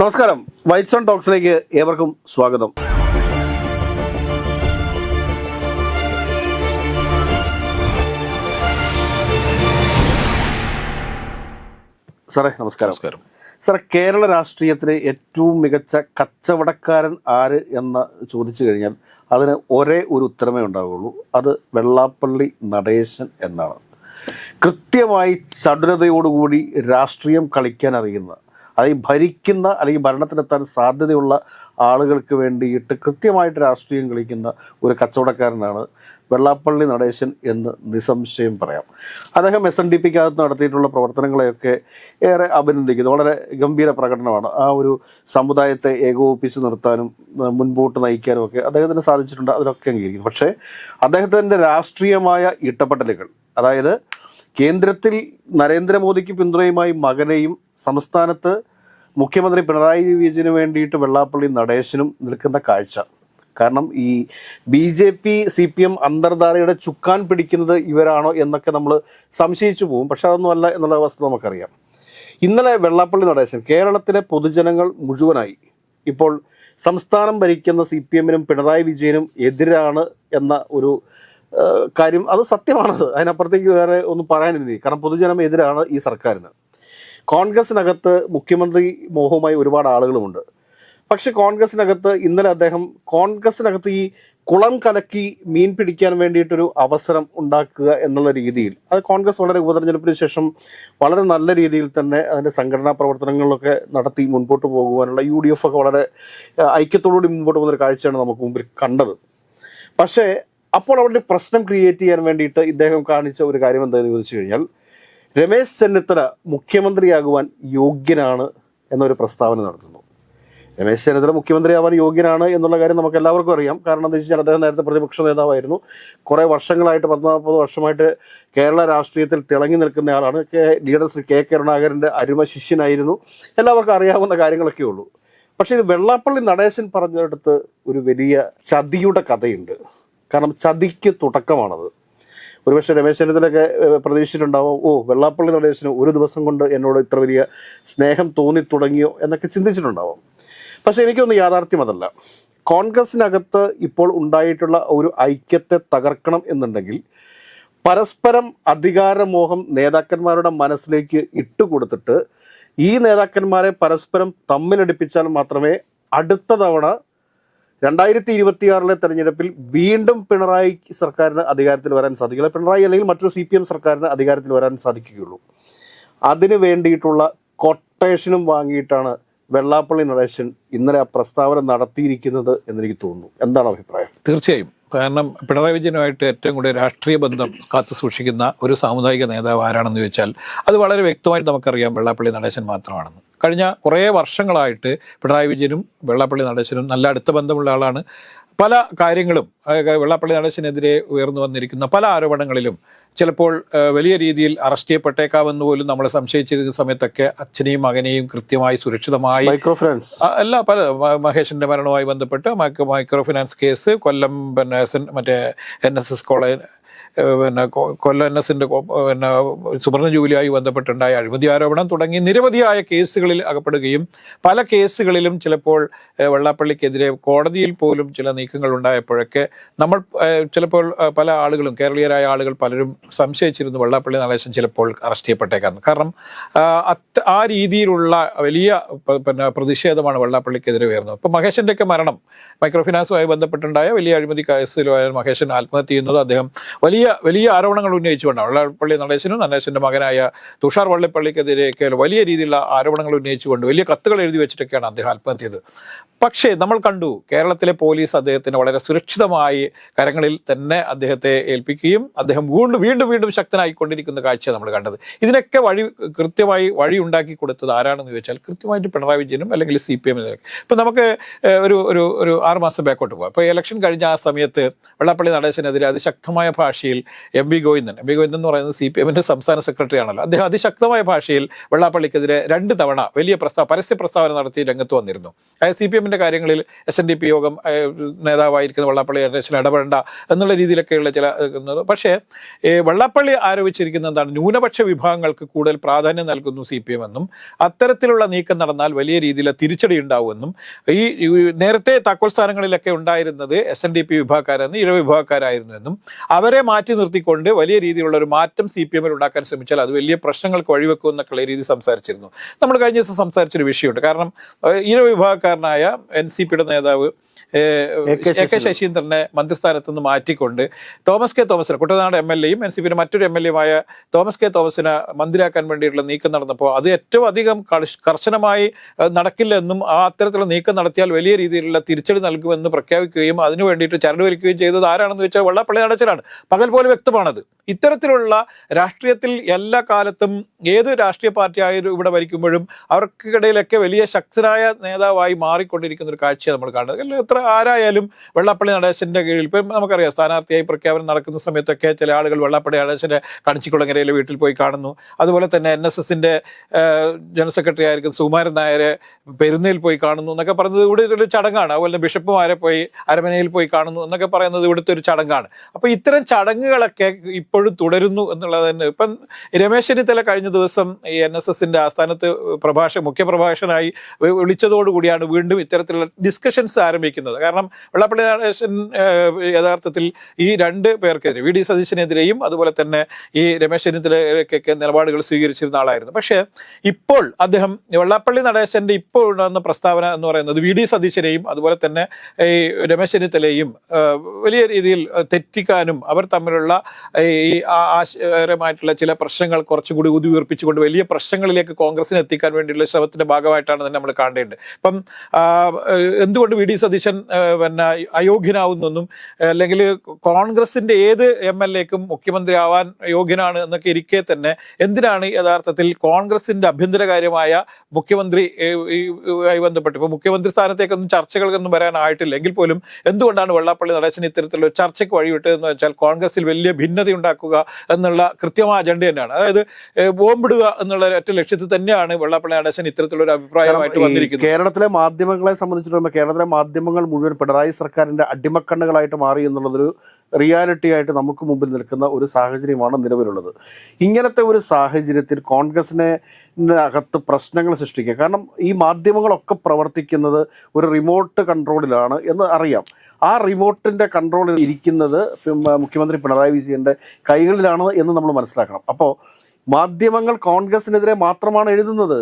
നമസ്കാരം. White sun ടോക്സിലേക്ക് ഏവർക്കും സ്വാഗതം. സാറേ നമസ്കാരം. നമസ്കാരം. സാറേ കേരള രാഷ്ട്രീയത്തിലെ ഏറ്റവും മികച്ച കച്ചവടക്കാരൻ ആര് എന്ന് ചോദിച്ചു കഴിഞ്ഞാൽ അതിന് ഒരേ ഒരു ഉത്തരമേ ഉണ്ടാവുകയുള്ളൂ. അത് വെള്ളാപ്പള്ളി നടേശൻ എന്നാണ്. കൃത്യമായി ചടുലതയോടുകൂടി രാഷ്ട്രീയം കളിക്കാൻ അറിയുന്ന അതായത് ഭരിക്കുന്ന അല്ലെങ്കിൽ ഭരണത്തിലെത്താൻ സാധ്യതയുള്ള ആളുകൾക്ക് വേണ്ടിയിട്ട് കൃത്യമായിട്ട് രാഷ്ട്രീയം കളിക്കുന്ന ഒരു കച്ചവടക്കാരനാണ് വെള്ളാപ്പള്ളി നടേശൻ എന്ന് നിസംശയം പറയാം. അദ്ദേഹം എസ് എൻ ഡി പിക്കകത്ത് നടത്തിയിട്ടുള്ള പ്രവർത്തനങ്ങളെയൊക്കെ ഏറെ അഭിനന്ദിക്കുന്നു. വളരെ ഗംഭീര പ്രകടനമാണ്. ആ ഒരു സമുദായത്തെ ഏകോപിപ്പിച്ച് നിർത്താനും മുൻപോട്ട് നയിക്കാനും ഒക്കെ അദ്ദേഹത്തിന് സാധിച്ചിട്ടുണ്ട്. അതിലൊക്കെ അംഗീകരിക്കുന്നു പക്ഷേ അദ്ദേഹത്തിന്റെ രാഷ്ട്രീയമായ ഇട്ടപ്പെട്ടലുകൾ അതായത് കേന്ദ്രത്തിൽ നരേന്ദ്രമോദിക്ക് പിന്തുണയുമായി മകനെയും സംസ്ഥാനത്ത് മുഖ്യമന്ത്രി പിണറായി വിജയന് വേണ്ടിയിട്ട് വെള്ളാപ്പള്ളി നടേശനും നിൽക്കുന്ന കാഴ്ച. കാരണം ഈ B J P C P M അന്തർധാരയുടെ ചുക്കാൻ പിടിക്കുന്നത് ഇവരാണോ എന്നൊക്കെ നമ്മൾ സംശയിച്ചു പോകും. പക്ഷെ അതൊന്നും അല്ല എന്നുള്ള വസ്തു നമുക്കറിയാം. ഇന്നലെ വെള്ളാപ്പള്ളി നടേശൻ കേരളത്തിലെ പൊതുജനങ്ങൾ മുഴുവനായി. ഇപ്പോൾ സംസ്ഥാനം ഭരിക്കുന്ന സി പി എമ്മിനും പിണറായി വിജയനും എതിരാണ് എന്ന ഒരു കാര്യം. അത് സത്യമാണത്. അതിനപ്പുറത്തേക്ക് വേറെ ഒന്നും പറയാനില്ല കാരണം പൊതുജനം എതിരാണ് ഈ സർക്കാരിന്. കോൺഗ്രസിനകത്ത് മുഖ്യമന്ത്രി മോഹവുമായി ഒരുപാട് ആളുകളുമുണ്ട്. പക്ഷെ കോൺഗ്രസിനകത്ത് ഇന്നലെ അദ്ദേഹം കോൺഗ്രസിനകത്ത് ഈ കുളം കലക്കി മീൻ പിടിക്കാൻ വേണ്ടിയിട്ടൊരു അവസരം ഉണ്ടാക്കുക എന്നുള്ള രീതിയിൽ അത് കോൺഗ്രസ് വളരെ ഉപതെരഞ്ഞെടുപ്പിന് ശേഷം വളരെ നല്ല രീതിയിൽ തന്നെ അതിന്റെ സംഘടനാ പ്രവർത്തനങ്ങളിലൊക്കെ നടത്തി മുൻപോട്ട് പോകുവാനുള്ള യു ഡി എഫ് ഒക്കെ വളരെ ഐക്യത്തോടുകൂടി മുമ്പോട്ട് പോകുന്ന ഒരു കാഴ്ചയാണ് നമുക്ക് മുമ്പിൽ കണ്ടത്. പക്ഷേ അപ്പോൾ അവരുടെ പ്രശ്നം ക്രിയേറ്റ് ചെയ്യാൻ വേണ്ടിയിട്ട് ഇദ്ദേഹം കാണിച്ച ഒരു കാര്യം എന്താണെന്ന് ചോദിച്ചു കഴിഞ്ഞാൽ രമേശ് ചെന്നിത്തല മുഖ്യമന്ത്രിയാകുവാൻ യോഗ്യനാണ് എന്നൊരു പ്രസ്താവന നടത്തുന്നു. രമേശ് ചെന്നിത്തല മുഖ്യമന്ത്രിയാവാൻ യോഗ്യനാണ് എന്നുള്ള കാര്യം നമുക്ക് എല്ലാവർക്കും അറിയാം. കാരണം എന്താ വെച്ചാൽ അദ്ദേഹം നേരത്തെ പ്രതിപക്ഷ നേതാവായിരുന്നു. കുറേ വർഷങ്ങളായിട്ട് പത്ത് നാൽപ്പത് വർഷമായിട്ട് കേരള രാഷ്ട്രീയത്തിൽ തിളങ്ങി നിൽക്കുന്ന ആളാണ്. കെ ലീഡർ ശ്രീ കെ കരുണാകരന്റെ അരുമ ശിഷ്യനായിരുന്നു. എല്ലാവർക്കും അറിയാവുന്ന കാര്യങ്ങളൊക്കെ ഉള്ളൂ. പക്ഷേ ഇത് വെള്ളാപ്പള്ളി നടേശൻ പറഞ്ഞിടത്ത് ഒരു വലിയ ചതിയുടെ കഥയുണ്ട്. കാരണം ചതിക്ക് തുടക്കമാണത്. ഒരുപക്ഷെ രമേശ് ചെന്നിത്തലൊക്കെ പ്രതീക്ഷിച്ചിട്ടുണ്ടാവും ഓ വെള്ളാപ്പള്ളി നടേശന് ഒരു ദിവസം കൊണ്ട് എന്നോട് ഇത്ര വലിയ സ്നേഹം തോന്നി തുടങ്ങിയോ എന്നൊക്കെ ചിന്തിച്ചിട്ടുണ്ടാവും. പക്ഷെ എനിക്കൊന്നും യാഥാർത്ഥ്യം അതല്ല. കോൺഗ്രസിനകത്ത് ഇപ്പോൾ ഉണ്ടായിട്ടുള്ള ഒരു ഐക്യത്തെ തകർക്കണം എന്നുണ്ടെങ്കിൽ പരസ്പരം അധികാരമോഹം നേതാക്കന്മാരുടെ മനസ്സിലേക്ക് ഇട്ടുകൊടുത്തിട്ട് ഈ നേതാക്കന്മാരെ പരസ്പരം തമ്മിലടിപ്പിച്ചാൽ മാത്രമേ അടുത്ത തവണ രണ്ടായിരത്തി ഇരുപത്തിയാറിലെ തെരഞ്ഞെടുപ്പിൽ വീണ്ടും പിണറായി സർക്കാരിന് അധികാരത്തിൽ വരാൻ സാധിക്കില്ല. പിണറായി അല്ലെങ്കിൽ മറ്റൊരു സി പി എം സർക്കാരിന് അധികാരത്തിൽ വരാൻ സാധിക്കുകയുള്ളൂ. അതിന് വേണ്ടിയിട്ടുള്ള കൊട്ടേഷനും വാങ്ങിയിട്ടാണ് വെള്ളാപ്പള്ളി നടേശൻ ഇന്നലെ ആ പ്രസ്താവന നടത്തിയിരിക്കുന്നത് എന്നെനിക്ക് തോന്നുന്നു. എന്താണ് അഭിപ്രായം? തീർച്ചയായും. കാരണം പിണറായി വിജയനുമായിട്ട് ഏറ്റവും കൂടുതൽ രാഷ്ട്രീയ ബന്ധം കാത്തു സൂക്ഷിക്കുന്ന ഒരു സാമുദായിക നേതാവ് ആരാണെന്ന് ചോദിച്ചാൽ അത് വളരെ വ്യക്തമായിട്ട് നമുക്കറിയാം വെള്ളാപ്പള്ളി നടേശൻ മാത്രമാണെന്ന്. കഴിഞ്ഞ കുറേ വർഷങ്ങളായിട്ട് പിണറായി വിജയനും വെള്ളാപ്പള്ളി നടേശനും നല്ല അടുത്ത ബന്ധമുള്ള ആളാണ്. പല കാര്യങ്ങളും വെള്ളാപ്പള്ളി നടേശനെതിരെ ഉയർന്നു വന്നിരിക്കുന്ന പല ആരോപണങ്ങളിലും ചിലപ്പോൾ വലിയ രീതിയിൽ അറസ്റ്റ് ചെയ്യപ്പെട്ടേക്കാമെന്ന് പോലും നമ്മൾ സംശയിച്ചിരുന്ന സമയത്തൊക്കെ അച്ഛനെയും മകനെയും കൃത്യമായി സുരക്ഷിതമായി മൈക്രോ ഫിനാൻസ് അല്ല പല മഹേഷിന്റെ മരണവുമായി ബന്ധപ്പെട്ട് മൈക്രോ ഫിനാൻസ് കേസ് കൊല്ലം പിന്നെ മറ്റേ എൻ എസ് എസ് കോളേജ് പിന്നെ കൊല്ല എൻ എസിന്റെ പിന്നെ സുവർണ ജൂബിലിയായി ബന്ധപ്പെട്ടുണ്ടായ അഴിമതി ആരോപണം തുടങ്ങി നിരവധിയായ കേസുകളിൽ അകപ്പെടുകയും പല കേസുകളിലും ചിലപ്പോൾ വെള്ളാപ്പള്ളിക്കെതിരെ കോടതിയിൽ പോലും ചില നീക്കങ്ങൾ ഉണ്ടായപ്പോഴൊക്കെ നമ്മൾ ചിലപ്പോൾ പല ആളുകളും കേരളീയരായ ആളുകൾ പലരും സംശയിച്ചിരുന്നു വെള്ളാപ്പള്ളി നടേശൻ ചിലപ്പോൾ അറസ്റ്റ് ചെയ്യപ്പെട്ടേക്കാന്ന്. കാരണം ആ, രീതിയിലുള്ള വലിയ പിന്നെ പ്രതിഷേധമാണ് വെള്ളാപ്പള്ളിക്കെതിരെ ഉയർന്നത്. ഇപ്പൊ മഹേഷന്റെ ഒക്കെ മരണം മൈക്രോ ഫിനാൻസുമായി ബന്ധപ്പെട്ടുണ്ടായ വലിയ അഴിമതി കേസിലുമായ മഹേഷൻ ആത്മഹത്യ ചെയ്യുന്നത്. അദ്ദേഹം വലിയ വലിയ ആരോപണങ്ങൾ ഉന്നയിച്ചുകൊണ്ടാണ് വള്ളപ്പള്ളി നടേശനും നടേശന്റെ മകനായ തുഷാർ വള്ളപ്പള്ളിക്കെതിരെയൊക്കെ വലിയ രീതിയിലുള്ള ആരോപണങ്ങൾ ഉന്നയിച്ചുകൊണ്ട് വലിയ കത്തുകൾ എഴുതി വെച്ചിട്ടൊക്കെയാണ് അദ്ദേഹം ആത്മഹത്യ ചെയ്തത് പക്ഷേ നമ്മൾ കണ്ടു കേരളത്തിലെ പോലീസ് അദ്ദേഹത്തിന് വളരെ സുരക്ഷിതമായി കരങ്ങളിൽ തന്നെ അദ്ദേഹത്തെ ഏൽപ്പിക്കുകയും അദ്ദേഹം വീണ്ടും വീണ്ടും വീണ്ടും ശക്തനായിക്കൊണ്ടിരിക്കുന്ന കാഴ്ച നമ്മൾ കണ്ടത്. ഇതിനൊക്കെ വഴി കൃത്യമായി വഴി ഉണ്ടാക്കി കൊടുത്തത് ആരാണെന്ന് ചോദിച്ചാൽ കൃത്യമായിട്ട് പിണറായി വിജയനും അല്ലെങ്കിൽ സി പി എമ്മിനും ഇപ്പം നമുക്ക് ഒരു ഒരു ഒരു ആറുമാസം ബാക്കോട്ട് പോകാം ഇപ്പോൾ ഇലക്ഷൻ കഴിഞ്ഞ ആ സമയത്ത് വെള്ളാപ്പള്ളി നടേശനെതിരെ അതിശക്തമായ ഭാഷയിൽ M V Govindan. M V Govindan എന്ന് പറയുന്നത് സി പി എമ്മിന്റെ സംസ്ഥാന സെക്രട്ടറി ആണല്ലോ. അദ്ദേഹം അതിശക്തമായ ഭാഷയിൽ വെള്ളാപ്പള്ളിക്കെതിരെ രണ്ട് തവണ വലിയ പ്രസ്താവ പരസ്യ പ്രസ്താവന നടത്തി രംഗത്ത് വന്നിരുന്നു. അതായത് സി പി എമ്മിന്റെ കാര്യങ്ങളിൽ എസ് എൻ ഡി പി യോഗം നേതാവായിരിക്കുന്ന വെള്ളാപ്പള്ളി നടേശൻ ഇടപെടേണ്ട എന്നുള്ള രീതിയിലൊക്കെയുള്ള ചില പക്ഷേ വെള്ളാപ്പള്ളി ആരോപിച്ചിരിക്കുന്ന എന്താണ്? ന്യൂനപക്ഷ വിഭാഗങ്ങൾക്ക് കൂടുതൽ പ്രാധാന്യം നൽകുന്നു സി പി എം എന്നും അത്തരത്തിലുള്ള നീക്കം നടന്നാൽ വലിയ രീതിയിൽ തിരിച്ചടി ഉണ്ടാവുമെന്നും ഈ നേരത്തെ താക്കോൽ സ്ഥാനങ്ങളിലൊക്കെ ഉണ്ടായിരുന്നത് എസ് എൻ ഡി പി വിഭാഗക്കാരെന്ന് ഇഴ വിഭാഗക്കാരായിരുന്നു എന്നും അവരെ മാറ്റി നിർത്തിക്കൊണ്ട് വലിയ രീതിയിലുള്ള ഒരു മാറ്റം സി പി എമ്മിൽ ഉണ്ടാക്കാൻ ശ്രമിച്ചാൽ അത് വലിയ പ്രശ്നങ്ങൾക്ക് വഴിവെക്കും എന്നൊക്കെയുള്ള രീതി സംസാരിച്ചിരുന്നു. നമ്മൾ കഴിഞ്ഞ ദിവസം സംസാരിച്ചൊരു വിഷയമുണ്ട്. കാരണം ഇര വിഭാഗക്കാരനായ എൻ സി പിയുടെ നേതാവ് എ കെ ശശീന്ദ്രനെ മന്ത്രിസ്ഥാനത്ത് നിന്ന് മാറ്റിക്കൊണ്ട് തോമസ് കെ തോമസിനെ കുട്ടനാട് എം എൽ എയും എൻ സി പിന്നെ മറ്റൊരു എം എൽ എയുമായ തോമസ് കെ തോമസിനെ മന്ത്രിയാക്കാൻ വേണ്ടിയിട്ടുള്ള നീക്കം നടന്നപ്പോൾ അത് ഏറ്റവും അധികം കർശ- കർശനമായി നടക്കില്ല എന്നും ആ അത്തരത്തിലുള്ള നീക്കം നടത്തിയാൽ വലിയ രീതിയിലുള്ള തിരിച്ചടി നൽകുമെന്ന് പ്രഖ്യാപിക്കുകയും അതിനു വേണ്ടിയിട്ട് ചരട് വലിക്കുകയും ചെയ്തത് ആരാണെന്ന് വെച്ചാൽ വെള്ളാപ്പള്ളി അടച്ചിലാണ് പകൽ പോലെ വ്യക്തമാണത്. ഇത്തരത്തിലുള്ള രാഷ്ട്രീയത്തിൽ എല്ലാ കാലത്തും ഏത് രാഷ്ട്രീയ പാർട്ടി ആയാലും ഇവിടെ ഭരിക്കുമ്പോഴും അവർക്കിടയിലൊക്കെ വലിയ ശക്തനായ നേതാവായി മാറിക്കൊണ്ടിരിക്കുന്ന ഒരു കാഴ്ച നമ്മൾ കാണുന്നത്. എത്ര ആരായാലും വെള്ളപ്പള്ളി നടേശന്റെ കീഴിൽ ഇപ്പം നമുക്കറിയാം സ്ഥാനാർത്ഥിയായി പ്രഖ്യാപനം നടക്കുന്ന സമയത്തൊക്കെ ചില ആളുകൾ വെള്ളപ്പള്ളി നടേശന്റെ കണിച്ചിക്കുളങ്ങരയിലെ വീട്ടിൽ പോയി കാണുന്നു. അതുപോലെ തന്നെ എൻ എസ് എസിന്റെ ജനറൽ സെക്രട്ടറി ആയിരിക്കും സുകുമാരൻ നായരെ പെരുന്നയിൽ പോയി കാണുന്നു എന്നൊക്കെ പറയുന്നത് ഇവിടെ ഒരു ചടങ്ങാണ്. അതുപോലെ തന്നെ ബിഷപ്പുമാരെ പോയി അരമനയിൽ പോയി കാണുന്നു എന്നൊക്കെ പറയുന്നത് ഇവിടുത്തെ ഒരു ചടങ്ങാണ്. അപ്പോൾ ഇത്തരം ചടങ്ങുകളൊക്കെ ഇപ്പോഴും തുടരുന്നു എന്നുള്ളത് തന്നെ. ഇപ്പം രമേശ് ചെന്നിത്തല കഴിഞ്ഞ ദിവസം ഈ എൻ എസ് എസിന്റെ ആസ്ഥാനത്ത് പ്രഭാഷ മുഖ്യപ്രഭാഷകനായി വിളിച്ചതോടുകൂടിയാണ് വീണ്ടും ഇത്തരത്തിലുള്ള ഡിസ്കഷൻസ് ആരംഭിക്കുന്നത്. കാരണം വെള്ളപ്പള്ളി നടേശൻ യഥാർത്ഥത്തിൽ ഈ രണ്ട് പേർക്കെതിരെ വി ഡി സതീശനെതിരെയും അതുപോലെ തന്നെ ഈ രമേശ് ചെന്നിത്തലയ്ക്കൊക്കെ നിലപാടുകൾ സ്വീകരിച്ചിരുന്ന ആളായിരുന്നു. പക്ഷേ ഇപ്പോൾ അദ്ദേഹം വെള്ളപ്പള്ളി നടേശന്റെ ഇപ്പോൾ ഉണ്ടാകുന്ന പ്രസ്താവന എന്ന് പറയുന്നത് വി ഡി സതീശനെയും അതുപോലെ തന്നെ ഈ രമേശ് ചെന്നിത്തലയും വലിയ രീതിയിൽ തെറ്റിക്കാനും അവർ തമ്മിലുള്ള ആ- ആശയപരമായിട്ടുള്ള ചില പ്രശ്നങ്ങൾ കുറച്ചുകൂടി ഉയർപ്പിച്ചുകൊണ്ട് വലിയ പ്രശ്നങ്ങളിലേക്ക് കോൺഗ്രസിനെ എത്തിക്കാൻ വേണ്ടിയുള്ള ശ്രമത്തിന്റെ ഭാഗമായിട്ടാണ് തന്നെ നമ്മൾ കാണേണ്ടത് ഏഹ്, എന്തുകൊണ്ട് വി ഡി സതീശൻ പിന്നെ അയോഗ്യനാവുന്നൊന്നും അല്ലെങ്കിൽ കോൺഗ്രസിന്റെ ഏത് എം എൽ എക്കും മുഖ്യമന്ത്രി ആവാൻ യോഗ്യനാണ് എന്നൊക്കെ ഇരിക്കെ തന്നെ എന്തിനാണ് യഥാർത്ഥത്തിൽ കോൺഗ്രസിന്റെ ആഭ്യന്തരകാര്യമായ മുഖ്യമന്ത്രി ഈ- ആയി ബന്ധപ്പെട്ട്? ഇപ്പൊ മുഖ്യമന്ത്രി സ്ഥാനത്തേക്കൊന്നും ചർച്ചകൾക്കൊന്നും വരാനായിട്ടില്ല. എങ്കിൽ പോലും എന്തുകൊണ്ടാണ് വെള്ളാപ്പള്ളി നടേശൻ ഇത്തരത്തിലുള്ള ചർച്ചയ്ക്ക് വഴിവിട്ടതെന്ന് വെച്ചാൽ കോൺഗ്രസിൽ വലിയ ഭിന്നത ഉണ്ടാക്കുക എന്നുള്ള കൃത്യമായ അജണ്ട തന്നെയാണ്. അതായത് ബോംബിടുക എന്നുള്ള ഒറ്റ ലക്ഷ്യത്തിൽ തന്നെയാണ് വെള്ളാപ്പള്ളി നടേശൻ ഇത്തരത്തിലുള്ള ഒരു അഭിപ്രായമായിട്ട് വന്നിരിക്കുന്നത്. കേരളത്തിലെ മാധ്യമങ്ങളെ സംബന്ധിച്ചിടത്തോളം കേരളത്തിലെ മാധ്യമങ്ങൾ മുഴുവൻ പിണറായി സർക്കാരിന്റെ അടിമക്കണ്ണുകളായിട്ട് മാറി എന്നുള്ളതൊരു റിയാലിറ്റി ആയിട്ട് നമുക്ക് മുമ്പിൽ നിൽക്കുന്ന ഒരു സാഹചര്യമാണ് നിലവിലുള്ളത്. ഇങ്ങനത്തെ ഒരു സാഹചര്യത്തിൽ കോൺഗ്രസിനെ അകത്ത് പ്രശ്നങ്ങൾ സൃഷ്ടിക്കുക. കാരണം ഈ മാധ്യമങ്ങളൊക്കെ പ്രവർത്തിക്കുന്നത് ഒരു റിമോട്ട് കൺട്രോളിലാണ് എന്ന് അറിയാം. ആ റിമോട്ടിന്റെ കൺട്രോളിൽ ഇരിക്കുന്നത് മുഖ്യമന്ത്രി പിണറായി വിജയന്റെ കൈകളിലാണ് എന്ന് നമ്മൾ മനസ്സിലാക്കണം. അപ്പോൾ മാധ്യമങ്ങൾ കോൺഗ്രസിനെതിരെ മാത്രമാണ് എഴുതുന്നത്.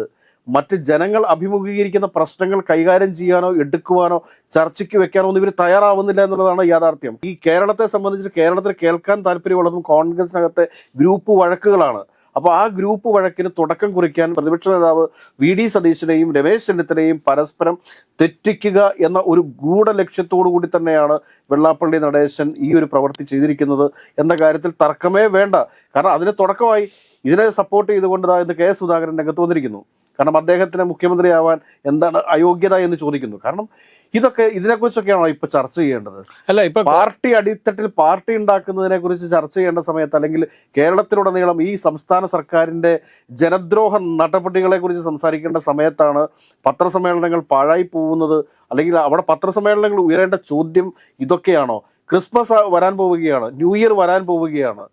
മറ്റ് ജനങ്ങൾ അഭിമുഖീകരിക്കുന്ന പ്രശ്നങ്ങൾ കൈകാര്യം ചെയ്യാനോ എടുക്കുവാനോ ചർച്ചയ്ക്ക് വെക്കാനോ ഒന്നും ഇവർ തയ്യാറാവുന്നില്ല എന്നുള്ളതാണ് യാഥാർത്ഥ്യം. ഈ കേരളത്തെ സംബന്ധിച്ച് കേരളത്തിൽ കേൾക്കാൻ താല്പര്യമുള്ളതും കോൺഗ്രസിനകത്തെ ഗ്രൂപ്പ് വഴക്കുകളാണ്. അപ്പോൾ ആ ഗ്രൂപ്പ് വഴക്കിന് തുടക്കം കുറിക്കാൻ പ്രതിപക്ഷ നേതാവ് വി ഡി സതീശനെയും രമേശ് ചെന്നിത്തലയും പരസ്പരം തെറ്റിക്കുക എന്ന ഒരു ഗൂഢ ലക്ഷ്യത്തോടു കൂടി തന്നെയാണ് വെള്ളാപ്പള്ളി നടേശൻ ഈ ഒരു പ്രവൃത്തി ചെയ്തിരിക്കുന്നത് എന്ന കാര്യത്തിൽ തർക്കമേ വേണ്ട. കാരണം അതിന് തുടക്കമായി ഇതിനെ സപ്പോർട്ട് ചെയ്തുകൊണ്ട് ഇന്ന് കെ സുധാകരൻ രംഗത്ത് വന്നിരിക്കുന്നു. കാരണം അദ്ദേഹത്തിന് മുഖ്യമന്ത്രിയാവാൻ എന്താണ് അയോഗ്യത എന്ന് ചോദിക്കുന്നു. കാരണം ഇതൊക്കെ ഇതിനെക്കുറിച്ചൊക്കെയാണോ ഇപ്പൊ ചർച്ച ചെയ്യേണ്ടത്? അല്ല ഇപ്പൊ പാർട്ടി അടിത്തട്ടിൽ പാർട്ടി ഉണ്ടാക്കുന്നതിനെ കുറിച്ച് ചർച്ച ചെയ്യേണ്ട സമയത്ത് അല്ലെങ്കിൽ കേരളത്തിലുടനീളം ഈ സംസ്ഥാന സർക്കാരിന്റെ ജനദ്രോഹ നടപടികളെ കുറിച്ച് സംസാരിക്കേണ്ട സമയത്താണ് പത്രസമ്മേളനങ്ങൾ പാഴായി പോകുന്നത്. അല്ലെങ്കിൽ അവിടെ പത്രസമ്മേളനങ്ങൾ ഉയരേണ്ട ചോദ്യം ഇതൊക്കെയാണോ? ക്രിസ്മസ് വരാൻ പോവുകയാണ് ന്യൂ ഇയർ വരാൻ പോവുകയാണ്.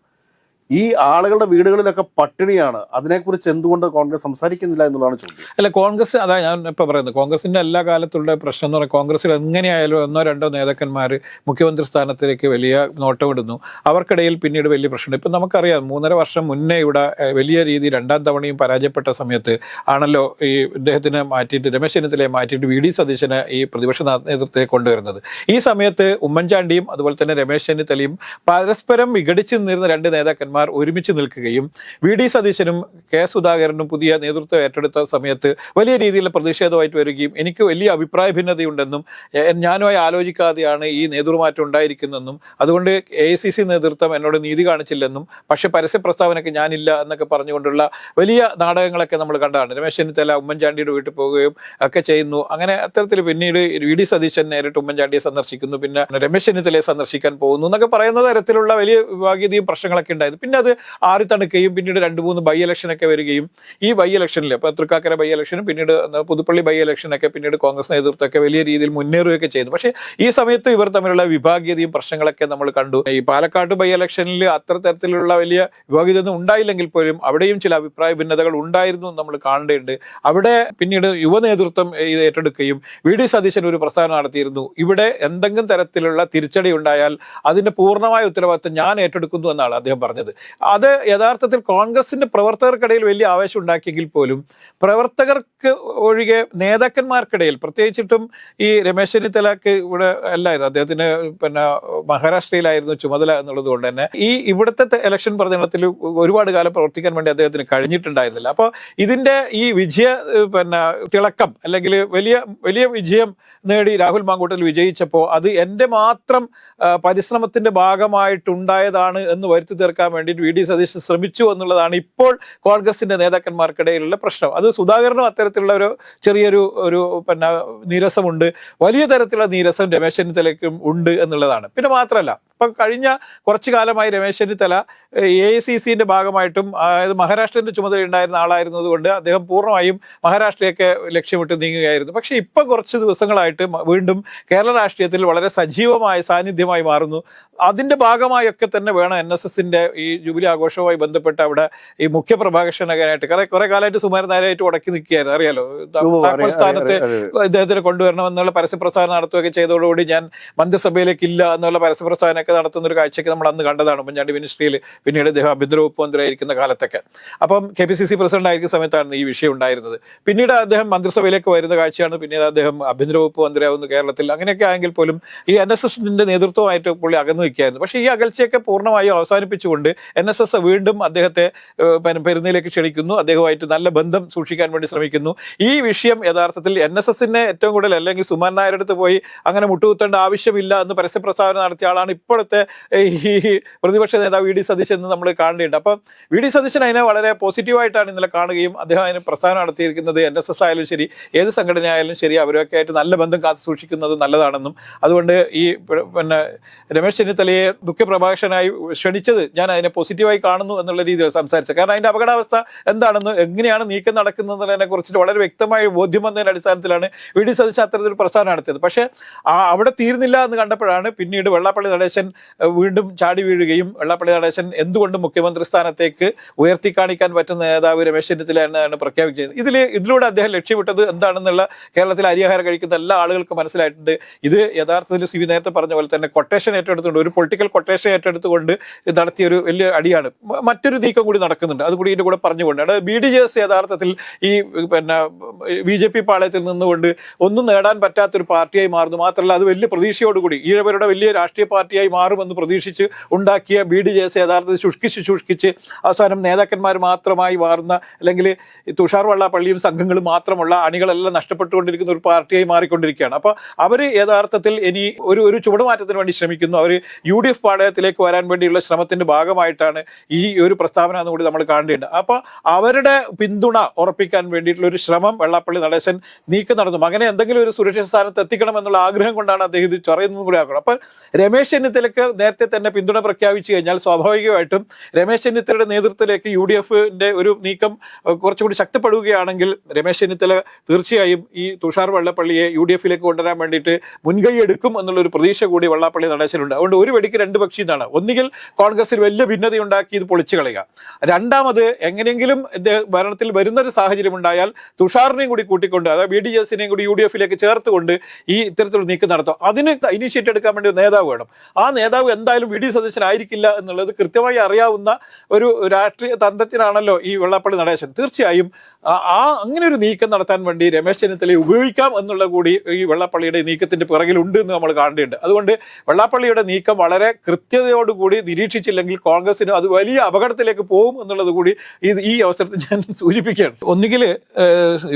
ഈ ആളുകളുടെ വീടുകളിലൊക്കെ പട്ടിണിയാണ്. അതിനെക്കുറിച്ച് എന്തുകൊണ്ട് കോൺഗ്രസ് സംസാരിക്കുന്നില്ല എന്നുള്ളതാണ് ചോദ്യം. അല്ല കോൺഗ്രസ് അതാ ഞാൻ ഇപ്പൊ പറയുന്നത്. കോൺഗ്രസിന്റെ എല്ലാ കാലത്തുള്ള പ്രശ്നം എന്ന് പറയുന്നത് കോൺഗ്രസിൽ എങ്ങനെയായാലും ഒന്നോ രണ്ടോ നേതാക്കന്മാർ മുഖ്യമന്ത്രി സ്ഥാനത്തിലേക്ക് വലിയ നോട്ടമിടുന്നു. അവർക്കിടയിൽ പിന്നീട് വലിയ പ്രശ്നം ഇപ്പം നമുക്കറിയാം മൂന്നര വർഷം മുന്നേ ഇവിടെ വലിയ രീതി രണ്ടാം തവണയും പരാജയപ്പെട്ട സമയത്ത് ആണല്ലോ ഈ ഇദ്ദേഹത്തിനെ മാറ്റിയിട്ട് രമേശ് ചെന്നിത്തലയെ മാറ്റിയിട്ട് വി ഡി സതീശനെ ഈ പ്രതിപക്ഷ നേതൃത്വത്തെ കൊണ്ടുവരുന്നത്. ഈ സമയത്ത് ഉമ്മൻചാണ്ടിയും അതുപോലെ തന്നെ രമേശ് ചെന്നിത്തലയും പരസ്പരം വിഘടിച്ചു നിന്നിരുന്ന രണ്ട് നേതാക്കന്മാർ ഒരുമിച്ച് നിൽക്കുകയും വി ഡി സതീശനും കെ സുധാകരനും പുതിയ നേതൃത്വം ഏറ്റെടുത്ത സമയത്ത് വലിയ രീതിയിൽ പ്രതിഷേധമായിട്ട് വരികയും എനിക്ക് വലിയ അഭിപ്രായ ഭിന്നതയുണ്ടെന്നും ഞാനുമായി ആലോചിക്കാതെയാണ് ഈ നേതൃമാറ്റം ഉണ്ടായിരിക്കുന്നതെന്നും അതുകൊണ്ട് എ സി സി നേതൃത്വം എന്നോട് നീതി കാണിച്ചില്ലെന്നും പക്ഷെ പരസ്യ പ്രസ്താവനയ്ക്ക് ഞാനില്ല എന്നൊക്കെ പറഞ്ഞുകൊണ്ടുള്ള വലിയ നാടകങ്ങളൊക്കെ നമ്മൾ കണ്ടതാണ്. രമേശ് ചെന്നിത്തല ഉമ്മൻചാണ്ടിയുടെ വീട്ടിൽ പോവുകയും ഒക്കെ ചെയ്യുന്നു. അങ്ങനെ അത്തരത്തിൽ പിന്നീട് വി ഡി സതീശൻ നേരിട്ട് ഉമ്മൻചാണ്ടിയെ സന്ദർശിക്കുന്നു. പിന്നെ രമേശ് ചെന്നിത്തലയെ സന്ദർശിക്കാൻ പോകുന്നു. എന്നൊക്കെ പറയുന്ന തരത്തിലുള്ള വലിയ വിഭാഗീയതയും പ്രശ്നങ്ങളൊക്കെ ഉണ്ടായത് പിന്നെ അത് ആറി തണുക്കുകയും പിന്നീട് രണ്ട് മൂന്ന് ബൈ ഇലക്ഷനൊക്കെ വരികയും ഈ ബൈ ഇലക്ഷനിൽ ഇപ്പോൾ തൃക്കാക്കര ബൈ ഇലക്ഷനും പിന്നീട് പുതുപ്പള്ളി ബൈ ഇലക്ഷനൊക്കെ പിന്നീട് കോൺഗ്രസ് നേതൃത്വമൊക്കെ വലിയ രീതിയിൽ മുന്നേറുകയൊക്കെ ചെയ്തു. പക്ഷേ ഈ സമയത്ത് ഇവർ തമ്മിലുള്ള വിഭാഗീയതയും പ്രശ്നങ്ങളൊക്കെ നമ്മൾ കണ്ടു. ഈ പാലക്കാട് ബൈ ഇലക്ഷനിൽ അത്ര തരത്തിലുള്ള വലിയ വിഭാഗീയതൊന്നും ഉണ്ടായില്ലെങ്കിൽ പോലും അവിടെയും ചില അഭിപ്രായ ഭിന്നതകൾ ഉണ്ടായിരുന്നു നമ്മൾ കാണേണ്ടതുണ്ട്. അവിടെ പിന്നീട് യുവ നേതൃത്വം ഇത് ഏറ്റെടുക്കുകയും വി ഡി സതീശൻ ഒരു പ്രസ്താവന നടത്തിയിരുന്നു. ഇവിടെ എന്തെങ്കിലും തരത്തിലുള്ള തിരിച്ചടി ഉണ്ടായാൽ അതിന്റെ പൂർണമായ ഉത്തരവാദിത്വം ഞാൻ ഏറ്റെടുക്കുന്നു എന്നാണ് അദ്ദേഹം പറഞ്ഞത്. അത് യഥാർത്ഥത്തിൽ കോൺഗ്രസിന്റെ പ്രവർത്തകർക്കിടയിൽ വലിയ ആവേശം ഉണ്ടാക്കിയെങ്കിൽ പോലും പ്രവർത്തകർക്ക് ഒഴികെ നേതാക്കന്മാർക്കിടയിൽ പ്രത്യേകിച്ചിട്ടും ഈ രമേശ് ചെന്നിത്തലക്ക് ഇവിടെ അല്ലായിരുന്നു. അദ്ദേഹത്തിന് പിന്നെ മഹാരാഷ്ട്രയിലായിരുന്നു ചുമതല എന്നുള്ളത് കൊണ്ട് തന്നെ. ഈ ഇവിടുത്തെ ഇലക്ഷൻ പ്രചരണത്തിൽ ഒരുപാട് കാലം പ്രവർത്തിക്കാൻ വേണ്ടി അദ്ദേഹത്തിന് കഴിഞ്ഞിട്ടുണ്ടായിരുന്നില്ല. അപ്പോൾ ഇതിന്റെ ഈ വിജയ പിന്നെ തിളക്കം അല്ലെങ്കിൽ വലിയ വലിയ വിജയം നേടി രാഹുൽ മാങ്കൂട്ടൽ വിജയിച്ചപ്പോൾ അത് എന്റെ മാത്രം പരിശ്രമത്തിന്റെ ഭാഗമായിട്ടുണ്ടായതാണ് എന്ന് വരുത്തി തീർക്കാൻ വേണ്ടിയിട്ട് വി ഡി സതീശൻ ശ്രമിച്ചു എന്നുള്ളതാണ് ഇപ്പോൾ കോൺഗ്രസിന്റെ നേതാക്കന്മാർക്കിടയിലുള്ള പ്രശ്നം. അത് സുധാകരനും അത്തരത്തിലുള്ള ഒരു ചെറിയൊരു ഒരു പിന്നെ നീരസമുണ്ട്. വലിയ തരത്തിലുള്ള നീരസം രമേശ് ചെന്നിത്തലയ്ക്കും ഉണ്ട് എന്നുള്ളതാണ്. പിന്നെ മാത്രമല്ല ഇപ്പം കഴിഞ്ഞ കുറച്ചു കാലമായി Ramesh Chennithala A I C സിന്റെ ഭാഗമായിട്ടും അതായത് മഹാരാഷ്ട്രന്റെ ചുമതല ഉണ്ടായിരുന്ന ആളായിരുന്നത് കൊണ്ട് അദ്ദേഹം പൂർണമായും മഹാരാഷ്ട്രയൊക്കെ ലക്ഷ്യമിട്ട് നീങ്ങുകയായിരുന്നു. പക്ഷേ ഇപ്പം കുറച്ച് ദിവസങ്ങളായിട്ട് വീണ്ടും കേരള രാഷ്ട്രീയത്തിൽ വളരെ സജീവമായ സാന്നിധ്യമായി മാറുന്നു. അതിന്റെ ഭാഗമായൊക്കെ തന്നെ വേണം എൻ എസ് എസിന്റെ ഈ ജൂബിലി ആഘോഷവുമായി ബന്ധപ്പെട്ട് അവിടെ ഈ മുഖ്യ പ്രഭാഷണകനായിട്ട് കുറെ കുറെ കാലമായിട്ട് സുമാരൻ നായരായിട്ട് ഉടക്കി നിൽക്കുകയായിരുന്നു. അറിയാലോ? സ്ഥാനത്ത്. ഇദ്ദേഹത്തിന് കൊണ്ടുവരണമെന്നുള്ള പരസ്യപ്രസ്ഥാനം നടത്തുകയൊക്കെ ചെയ്തതോടുകൂടി ഞാൻ മന്ത്രിസഭയിലേക്കില്ല എന്നുള്ള പരസ്യപ്രസ്ഥാനമൊക്കെ നടത്തുന്ന ഒരു കാഴ്ചയ്ക്ക് നമ്മൾ അന്ന് കണ്ടതാണ് ഉമ്മൻചാണ്ടി മിനിസ്ട്രിയിൽ. പിന്നീട് അദ്ദേഹം ആഭ്യന്തര വകുപ്പ് മന്ത്രിയായിരിക്കുന്ന കാലത്തൊക്കെ. അപ്പം K P C C president ആയിരിക്കുന്ന സമയത്താണ് ഈ വിഷയം ഉണ്ടായിരുന്നത്. പിന്നീട് അദ്ദേഹം മന്ത്രിസഭയിലേക്ക് വരുന്ന കാഴ്ചയാണ്. പിന്നീട് അദ്ദേഹം ആഭ്യന്തര വകുപ്പ് മന്ത്രിയാവുന്നു കേരളത്തിൽ. അങ്ങനെയൊക്കെ ആയെങ്കിൽ പോലും ഈ എൻ എസ് എസിന്റെ നേതൃത്വമായിട്ട് പുള്ളി അകന്നു നിൽക്കുകയായിരുന്നു. പക്ഷേ ഈ അകൽച്ചയൊക്കെ പൂർണമായും അവസാനിപ്പിച്ചുകൊണ്ട് എൻ എസ് എസ് വീണ്ടും അദ്ദേഹത്തെ പെരുന്നയിലേക്ക് ക്ഷണിക്കുന്നു. അദ്ദേഹവുമായിട്ട് നല്ല ബന്ധം സൂക്ഷിക്കാൻ വേണ്ടി ശ്രമിക്കുന്നു. ഈ വിഷയം യഥാർത്ഥത്തിൽ എൻ എസ് എസിനെ ഏറ്റവും കൂടുതൽ അല്ലെങ്കിൽ സുമാൻ നായരുടെ അടുത്ത് പോയി അങ്ങനെ മുട്ടുകുത്തേണ്ട ആവശ്യമില്ല എന്ന് പരസ്യ പ്രസ്താവന നടത്തിയ ആളാണ് ഇപ്പോഴത്തെ ഈ പ്രതിപക്ഷ നേതാവ് വി ഡി സതീശൻ എന്ന് നമ്മൾ കാണേണ്ടിയുണ്ട് അപ്പം വി ഡി സതീശൻ അതിനെ വളരെ പോസിറ്റീവായിട്ടാണ് ഇന്നലെ കാണുകയും അദ്ദേഹം അതിന് പ്രസ്ഥാനം നടത്തിയിരിക്കുന്നത് എൻ എസ് എസ് ആയാലും ശരി ഏത് സംഘടന ആയാലും ശരി അവരൊക്കെ ആയിട്ട് നല്ല ബന്ധം കാത്തു സൂക്ഷിക്കുന്നത് നല്ലതാണെന്നും അതുകൊണ്ട് ഈ പിന്നെ രമേശ് ചെന്നിത്തലയെ ദുഃഖപ്രഭാഷകനായി ക്ഷണിച്ചത് ഞാൻ അതിനെ പോസിറ്റീവായി കാണുന്നു എന്നുള്ള രീതിയിൽ സംസാരിച്ചത്. കാരണം അതിന്റെ അപകടാവസ്ഥ എന്താണെന്ന് എങ്ങനെയാണ് നീക്കം നടക്കുന്നതിനെ കുറിച്ചിട്ട് വളരെ വ്യക്തമായ ബോധ്യം വന്നതിന്റെ അടിസ്ഥാനത്തിലാണ് വി ഡി സതീശൻ അത്തരത്തിൽ പ്രസ്ഥാനം നടത്തിയത്. പക്ഷേ അവിടെ തീർന്നില്ല എന്ന് കണ്ടപ്പോഴാണ് പിന്നീട് വെള്ളാപ്പള്ളി നടേശൻ വീണ്ടും ചാടി വീഴുകയും വെള്ളാപ്പള്ളി നടേശൻ എന്തുകൊണ്ട് മുഖ്യമന്ത്രി സ്ഥാനത്തേക്ക് ഉയർത്തി കാണിക്കാൻ പറ്റുന്ന നേതാവ് രമേശ് ചെന്നിത്തല എന്നാണ് പ്രഖ്യാപിച്ചത്. ഇതിൽ ഇതിലൂടെ അദ്ദേഹം ലക്ഷ്യമിട്ടത് എന്താണെന്നുള്ള കേരളത്തിൽ അരിയാഹാരം കഴിക്കുന്ന എല്ലാ ആളുകൾക്കും മനസ്സിലായിട്ടുണ്ട്. ഇത് യഥാർത്ഥത്തിൽ സി വി നേരത്തെ പറഞ്ഞ പോലെ തന്നെ കൊട്ടേഷൻ ഏറ്റെടുത്തുകൊണ്ട് ഒരു പൊളിറ്റിക്കൽ കൊട്ടേഷൻ ഏറ്റെടുത്തുകൊണ്ട് നടത്തിയ ഒരു വലിയ അടിയാണ്. മറ്റൊരു നീക്കം കൂടി നടക്കുന്നുണ്ട്. അതുകൂടി ഇതിന്റെ കൂടെ പറഞ്ഞുകൊണ്ട്. അത് ബി ഡി ജെ എസ് യഥാർത്ഥത്തിൽ ഈ പിന്നെ ബി ജെ പി പാളയത്തിൽ നിന്നുകൊണ്ട് ഒന്നും നേടാൻ പറ്റാത്തൊരു പാർട്ടിയായി മാറുന്നു. മാത്രമല്ല അത് വലിയ പ്രതീക്ഷയോടുകൂടി ഈഴവരുടെ വലിയ രാഷ്ട്രീയ പാർട്ടിയായി മാറുമെന്ന് പ്രതീക്ഷിച്ച് ഉണ്ടാക്കിയ ബി ഡി ജെ എസ് യഥാർത്ഥത്തിൽ ശുഷ്കിച്ച് ശുഷ്കിച്ച് അവസാനം നേതാക്കന്മാർ മാത്രമായി മാറുന്ന അല്ലെങ്കിൽ തുഷാർ വള്ളാപ്പള്ളിയും സംഘങ്ങളും മാത്രമുള്ള അണികളെല്ലാം നഷ്ടപ്പെട്ടുകൊണ്ടിരിക്കുന്ന ഒരു പാർട്ടിയായി മാറിക്കൊണ്ടിരിക്കുകയാണ്. അപ്പോൾ അവർ യഥാർത്ഥത്തിൽ ഇനി ഒരു ഒരു ചുവടുമാറ്റത്തിന് വേണ്ടി ശ്രമിക്കുന്നു. അവർ യു ഡി എഫ് പാളയത്തിലേക്ക് വരാൻ വേണ്ടിയുള്ള ശ്രമത്തിന്റെ ഭാഗമായിട്ടാണ് ഈ ഒരു പ്രസ്താവന എന്ന് കൂടി നമ്മൾ കാണേണ്ടത് അപ്പോൾ അവരുടെ പിന്തുണ ഉറപ്പിക്കാൻ വേണ്ടിയിട്ടുള്ള ഒരു ശ്രമം വെള്ളാപ്പള്ളി നടേശൻ നീക്കം നടന്നു. അങ്ങനെ എന്തെങ്കിലും ഒരു സുരക്ഷിത സ്ഥാനത്ത് എത്തിക്കണം എന്നുള്ള ആഗ്രഹം കൊണ്ടാണ് അദ്ദേഹം ഇത് ചൊറയുന്നതും കൂടി ആക്കണം. അപ്പം രമേശ് ചെന്നിത്തലയ്ക്ക് നേരത്തെ തന്നെ പിന്തുണ പ്രഖ്യാപിച്ചു കഴിഞ്ഞാൽ സ്വാഭാവികമായിട്ടും രമേശ് ചെന്നിത്തലയുടെ നേതൃത്വത്തിലേക്ക് യു ഡി എഫിന്റെ ഒരു നീക്കം കുറച്ചുകൂടി ശക്തിപ്പെടുകയാണെങ്കിൽ രമേശ് ചെന്നിത്തല തീർച്ചയായും ഈ തുഷാർ വെള്ളപ്പള്ളിയെ യു ഡി എഫിലേക്ക് കൊണ്ടുവരാൻ വേണ്ടിയിട്ട് മുൻകൈ എടുക്കും എന്നുള്ള ഒരു പ്രതീക്ഷ കൂടി വെള്ളാപ്പള്ളി നടേശനുണ്ട്. അതുകൊണ്ട് ഒരു വെടിക്ക് രണ്ട് പക്ഷി എന്നാണ് ഒന്നുകിൽ കോൺഗ്രസിൽ വലിയ ഭിന്നതയുണ്ടാക്കി ഇത് പൊളിച്ചു കളയുക. രണ്ടാമത് എങ്ങനെയെങ്കിലും ഭരണത്തിൽ വരുന്ന ഒരു സാഹചര്യം ഉണ്ടായാൽ തുഷാറിനെയും കൂടി കൂട്ടിക്കൊണ്ട് അതായത് ബി ഡി എസിനെയും കൂടി യു ഡി എഫിലേക്ക് ചേർത്തുകൊണ്ട് ഈ ഇത്തരത്തിലുള്ള നീക്കം നടത്തും അതിന് ഇനീഷ്യേറ്റ് എടുക്കാൻ വേണ്ടി ഒരു നേതാവ് വേണം. ആ നേതാവ് എന്തായാലും വി ഡി സതീശനായിരിക്കില്ല എന്നുള്ളത് കൃത്യമായി അറിയാവുന്ന ഒരു രാഷ്ട്രീയ തന്ത്രത്തിനാണല്ലോ ഈ വെള്ളാപ്പള്ളി നടേശൻ. തീർച്ചയായും ആ- അങ്ങനെ ഒരു നീക്കം നടത്താൻ വേണ്ടി രമേശ് ചെന്നിത്തലയെ ഉപയോഗിക്കാം എന്നുള്ള കൂടി ഈ വെള്ളാപ്പള്ളിയുടെ നീക്കത്തിന്റെ പിറകിലുണ്ട് എന്ന് നമ്മൾ കാണേണ്ടതുണ്ട്. അതുകൊണ്ട് വെള്ളാപ്പള്ളിയുടെ നീക്കം വളരെ കൃത്യതയോടുകൂടി നിരീക്ഷിച്ചില്ലെങ്കിൽ കോൺഗ്രസിന് അത് വലിയ അപകടത്തിലേക്ക് പോകും എന്നുള്ളത് കൂടി ഇത് ഈ അവസരത്തിൽ ഞാൻ സൂചിപ്പിക്കുകയാണ്. ഒന്നുകിൽ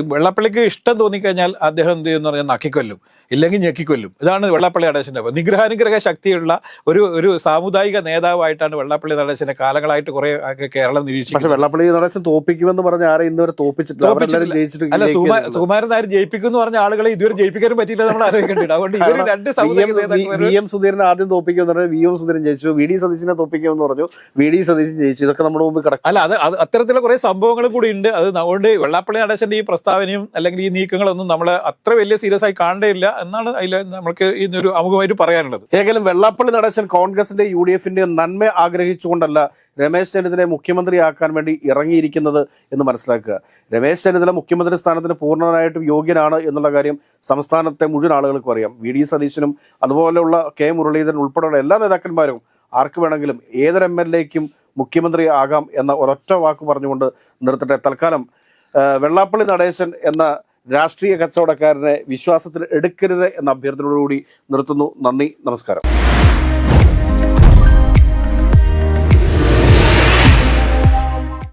വെള്ളാപ്പള്ളിക്ക് ഇഷ്ടം തോന്നിക്കഴിഞ്ഞാൽ അദ്ദേഹം എന്ത് ചെയ്യുന്ന പറഞ്ഞാൽ നക്കിക്കൊല്ലും. ഇല്ലെങ്കിൽ ഞെക്കിക്കൊല്ലും. ഇതാണ് വെള്ളാപ്പള്ളി അടേശന്റെ നിഗ്രഹാനുഗ്രഹ ശക്തിയുള്ള ഒരു ഒരു സാമുദായിക നേതാവായിട്ടാണ് വെള്ളാപ്പള്ളി നടേശനെ കാലങ്ങളായിട്ട് കുറെ കേരളം കേരളം പക്ഷെ വെള്ളാപ്പള്ളി നടേശൻ തോപ്പിക്കുമെന്ന് പറഞ്ഞ ആരെ ഇന്ന് വരെ തോപ്പിച്ചിട്ടില്ല. അല്ല സുകുമാരൻ നായർ ജയിപ്പിക്കും എന്ന് പറഞ്ഞ ആളുകളെ ഇതുവരെ ജയിപ്പിക്കാനും പറ്റിയില്ല നമ്മൾ ആലോചിക്കേണ്ടത് അതുകൊണ്ട് ഇവർ രണ്ട് വി എം സുധീരൻ ആദ്യം തോപ്പിക്കുമെന്ന് പറഞ്ഞു വി എം സുധീരൻ ജയിച്ചു. വി ഡി സതീശനെ തോപ്പിക്കുമെന്ന് പറഞ്ഞു. വി ഡി സതീശൻ ജയിച്ചു. ഇതൊക്കെ നമ്മുടെ മുമ്പ് കിടക്കും. അല്ല അത് അത് അത്തരത്തിലുള്ള കുറെ സംഭവങ്ങളും കൂടി ഉണ്ട്. അത് അതുകൊണ്ട് വെള്ളാപ്പള്ളി നടേശന്റെ ഈ പ്രസ്താവനയും അല്ലെങ്കിൽ ഈ നീക്കങ്ങളൊന്നും നമ്മൾ അത്ര വലിയ സീരിയസ് ആയി കാണേണ്ടയില്ല എന്നാണ് അതിൽ നമുക്ക് ഇന്നൊരു അമുഖമായിട്ട് പറയാനുള്ളത്. ഏകലും വെള്ളാപ്പള്ളി നടേശൻ കോൺഗ്രസിന്റെ യു ഡി എഫിന്റെ നന്മ ആഗ്രഹിച്ചുകൊണ്ടല്ല രമേശ് ചെന്നിത്തലയെ മുഖ്യമന്ത്രിയാക്കാൻ വേണ്ടി ഇറങ്ങിയിരിക്കുന്നത് എന്ന് മനസ്സിലാക്കുക. രമേശ് ചെന്നിത്തല മുഖ്യമന്ത്രി സ്ഥാനത്തിന് പൂർണമായിട്ടും യോഗ്യനാണ് എന്നുള്ള കാര്യം സംസ്ഥാനത്തെ മുഴുവൻ ആളുകൾക്കും അറിയാം. വി ഡി സതീശനും അതുപോലെയുള്ള കെ മുരളീധരൻ ഉൾപ്പെടെയുള്ള എല്ലാ നേതാക്കന്മാരും ആർക്ക് വേണമെങ്കിലും ഏതൊരു എം എൽ എക്കും മുഖ്യമന്ത്രി ആകാം എന്ന ഒരൊറ്റ വാക്ക് പറഞ്ഞുകൊണ്ട് നിർത്തട്ടെ. തൽക്കാലം വെള്ളാപ്പള്ളി നടേശൻ എന്ന രാഷ്ട്രീയ കച്ചവടക്കാരനെ വിശ്വാസത്തിൽ എടുക്കരുത് എന്ന അഭ്യർത്ഥനയോടുകൂടി നിർത്തുന്നു. നന്ദി നമസ്കാരം.